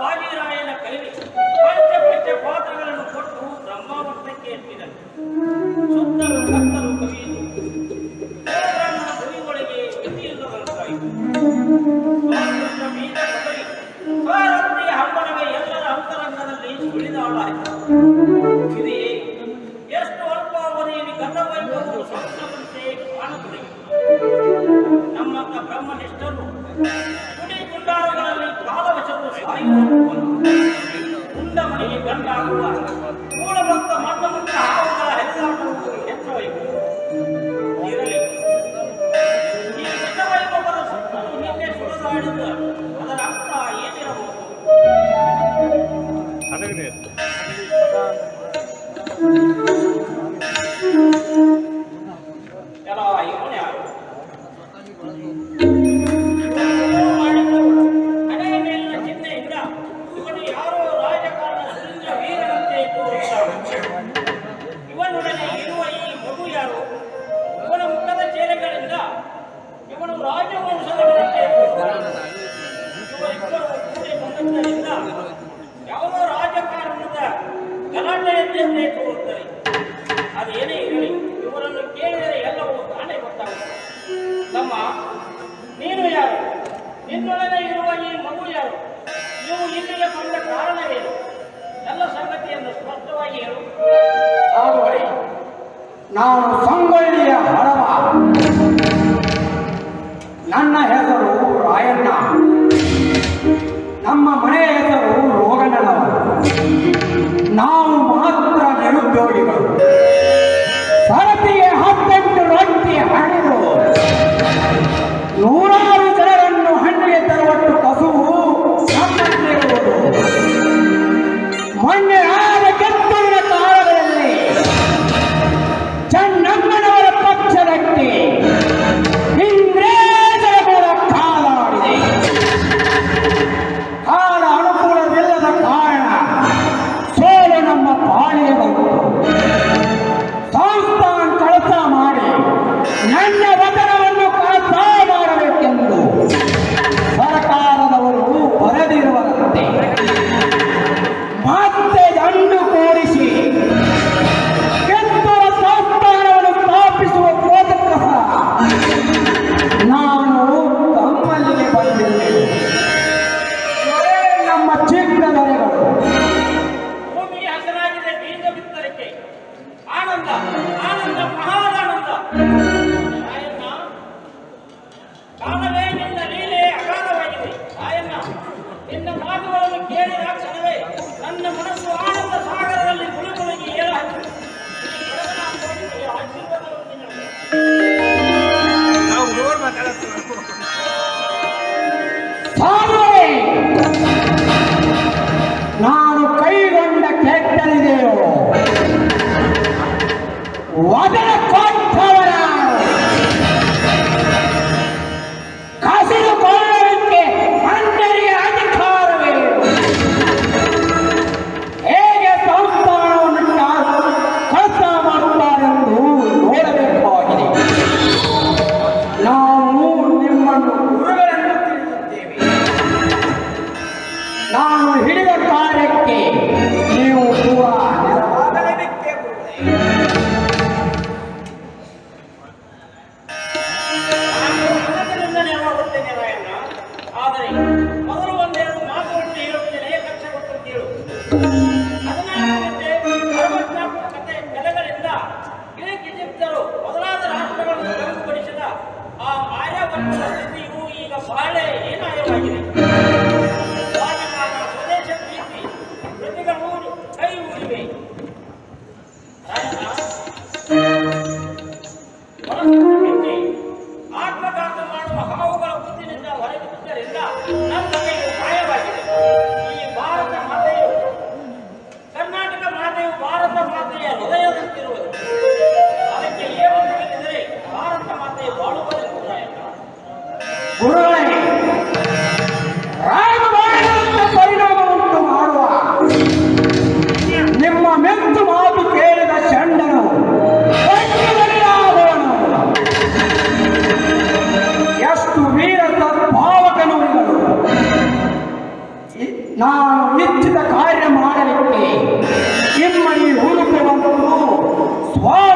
ವಾಜಿರಾಯನ ಕೈಗೆ ಪಂಚ ಪಂಚ ಪಾತ್ರಗಳನ್ನು ಕೊಟ್ಟು ಬ್ರಹ್ಮಾವರ್ತಕ್ಕೆ ಎತ್ತಿದನು ಸುತ್ತಲೂ ಕತ್ತಲು ಕವಿಯಿತು ಗುರಿಗಳಿಗೆ ಎಲ್ಲರ ಅಂತರಂಗದಲ್ಲಿ ಸುಳಿದಾಡಾಯಿತು. ಇದೆಯೇ ಎಷ್ಟು ಅಲ್ಪಾವಧಿಯಲ್ಲಿ ಗತವೈಭವವು ಸ್ವಪ್ನದಂತೆ ಕಾಣುತ್ತದೆ ನಮ್ಮ ಬ್ರಹ್ಮನಿಷ್ಠರು ಗುಡಿ ಗುಂಡಾರಗಳಲ್ಲಿ ಕಾಲವಶರು ಸಾಯುವ ಮುಂದವನಿಗೆ ಗಂಡಾಗುವ Now, Wow.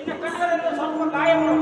నిన్న కట్టడంతో సంపూర్ణ లాయములు